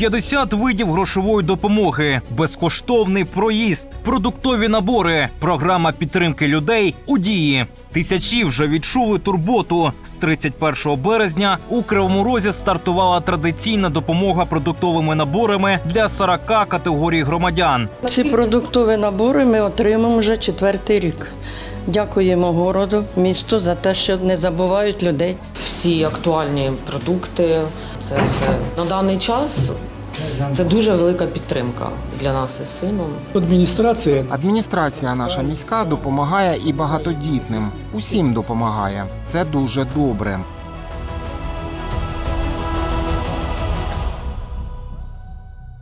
50 видів грошової допомоги, безкоштовний проїзд, продуктові набори, програма підтримки людей у дії. Тисячі вже відчули турботу. З 31 березня у Кривому Розі стартувала традиційна допомога продуктовими наборами для 40 категорій громадян. Ці продуктові набори ми отримуємо вже четвертий рік. Дякуємо городу, місту за те, що не забувають людей. всі актуальні продукти. Це все на даний час. Це дуже велика підтримка для нас із сином. Адміністрація Адміністрація наша міська допомагає і багатодітним. Усім допомагає. Це дуже добре.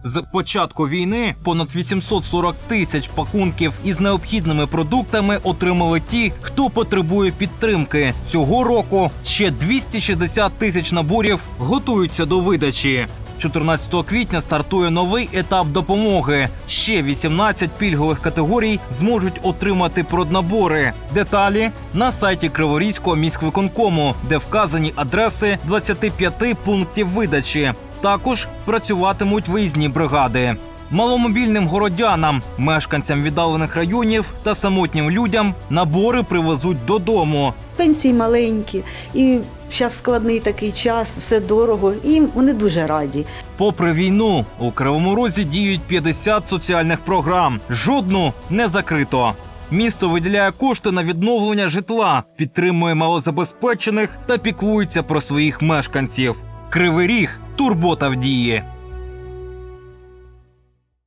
З початку війни понад 840 тисяч пакунків із необхідними продуктами отримали ті, хто потребує підтримки. Цього року ще 260 тисяч наборів готуються до видачі. 14 квітня стартує новий етап допомоги. Ще 18 пільгових категорій зможуть отримати проднабори. Деталі на сайті Криворізького міськвиконкому, де вказані адреси 25 пунктів видачі. Також працюватимуть виїзні бригади. Маломобільним городянам, мешканцям віддалених районів та самотнім людям набори привезуть додому. Пенсії маленькі, і зараз складний такий час, все дорого, і вони дуже раді. Попри війну, у Кривому Розі діють 50 соціальних програм. Жодну не закрито. Місто виділяє кошти на відновлення житла, підтримує малозабезпечених та піклується про своїх мешканців. Кривий ріг турбота в дії.